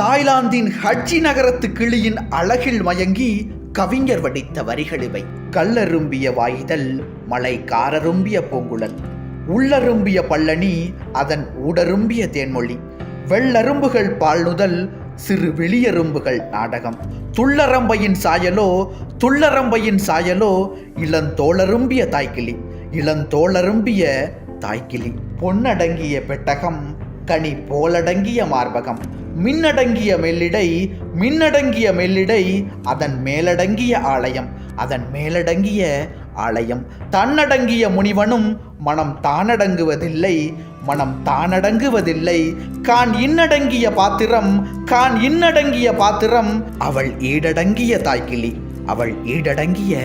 தாய்லாந்தின் ஹட்ஜி நகரத்து கிளியின் அழகில் மயங்கி கவிஞர் வடித்த வரிகளிவை கல்லரும்பிய வாய்தல் மலை காரரும்பிய பூங்குழல். உள்ளரும்பிய பள்ளனி அதன் ஊடரும்பிய தேன்மொழி. வெள்ளரும்புகள் பால்நுதல் சிறு வெளியரும்புகள் நாடகம். துள்ளரம்பையின் சாயலோ துள்ளரம்பையின் சாயலோ இளந்தோளரும்பிய தாய்க்கிளி. இளந்தோளரும்பிய தாய்க்கிளி. பொன்னடங்கிய பெட்டகம் கனி போலடங்கிய மார்பகம். மின்னடங்கிய மெல்லிடை மின்னடங்கிய மெல்லிடை அதன் மேலடங்கிய ஆலயம் அதன் மேலடங்கிய ஆலயம். தன்னடங்கிய முனிவனும் மனம் தானடங்குவதில்லை மனம் தானடங்குவதில்லை. கான் இன்னடங்கிய பாத்திரம் கான் இன்னடங்கிய பாத்திரம் அவள் ஈடடங்கிய தாய்க்கிளி அவள் ஈடடங்கிய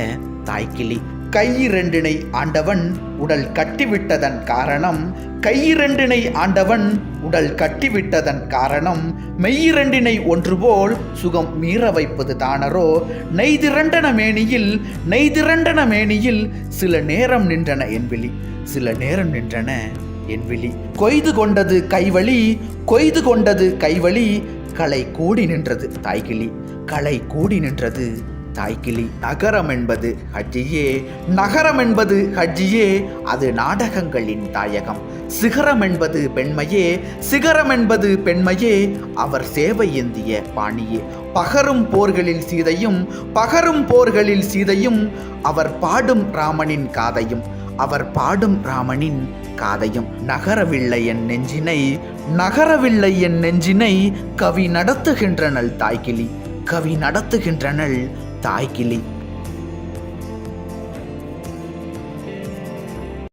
தாய்க்கிளி. கையிரண்டினை ஆண்டவன் உடல் கட்டிவிட்டதன் காரணம் கையிரண்டினை ஆண்டவன் உடல் கட்டிவிட்டதன் காரணம் மெய்யிரண்டினை ஒன்றுபோல் சுகம் மீற வைப்பது தானரோ? நெய்திரண்டன மேனியில் நெய்திரண்டன மேனியில் சில நேரம் நின்றன என்பிலி சில நேரம் நின்றன என்பிலி கொய்து கொண்டது கைவழி கொய்து கொண்டது கைவழி களை கூடி நின்றது தாய்கிளி களை கூடி நின்றது தாய்க்கிளி நகரம் என்பது ஹஜ்ஜியே நகரம் என்பது ஹஜ்ஜியே அது நாடகங்களின் தாயகம். சிகரம் என்பது பெண்மையே சிகரம் என்பது பெண்மையே அவர் சேவை ஏந்திய பாணியே. பகரும் போர்களில் சீதையும் பகரும் போர்களில் சீதையும் அவர் பாடும் ராமனின் காதையும் அவர் பாடும் ராமனின் காதையும். நகரவில்லை என் நெஞ்சினை நகரவில்லை என் நெஞ்சினை கவி நடத்துகின்றனள் தாய்கிளி கவி நடத்துகின்றனள் தாய்க்கிளி